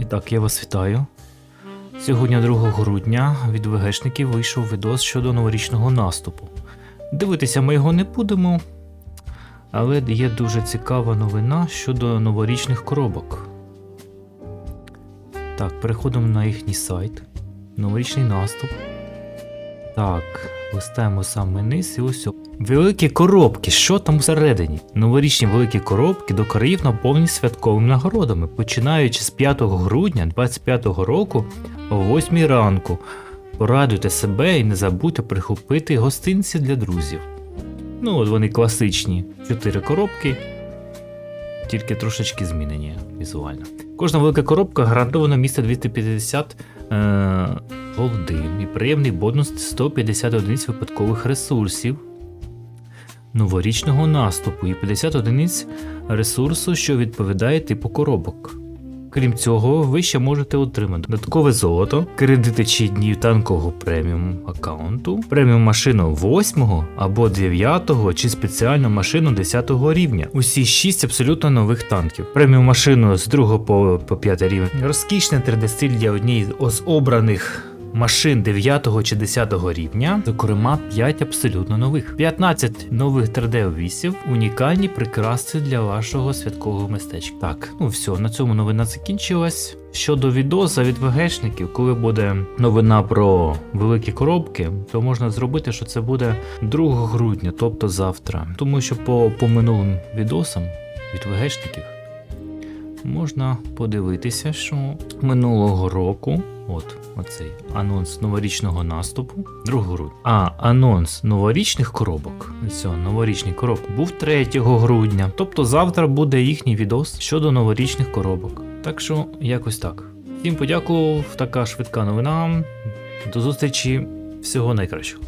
І так, я вас вітаю. Сьогодні, 2 грудня, від ВГшників вийшов відос щодо новорічного наступу. Дивитися ми його не будемо, але є дуже цікава новина щодо новорічних коробок. Так, переходимо на їхній сайт. Новорічний наступ. Так, листаємо саме низ і ось. Великі коробки, що там всередині? Новорічні великі коробки до країв наповнені святковими нагородами, починаючи з 5 грудня 2025 року о 8 ранку. Порадуйте себе і не забудьте прихопити гостинці для друзів. Ну, от вони класичні. Чотири коробки, тільки трошечки змінені візуально. Кожна велика коробка гарантовано містить 250 е, приємний бонус 150 одиниць випадкових ресурсів новорічного наступу і 50 одиниць ресурсу, що відповідає типу коробок. Крім цього, ви ще можете отримати додаткове золото, кредити чи днів танкового преміум аккаунту, преміум машину 8 або 9 чи спеціальну машину 10 рівня. Усі 6 абсолютно нових танків. Преміум машину з 2 по, по 5 рівень. Розкішний 3D-стиль для однієї з обраних машин 9 чи 10 рівня, зокрема 5 абсолютно нових, 15 нових 3D-вісів, унікальні прикраси для вашого святкового містечка. Так, ну все, на цьому новина закінчилась. Щодо відоса від ВГшників, коли буде новина про великі коробки, то можна зробити, що це буде 2 грудня, тобто завтра. Тому що по, по минулим відосам від ВГшників можна подивитися, що минулого року, от оцей анонс новорічного наступу, 2 грудня. А анонс новорічних коробок, ось о, новорічний коробок, був 3 грудня. Тобто завтра буде їхній відос щодо новорічних коробок. Так що якось так. Всім подякував, така швидка новина. До зустрічі, всього найкращого.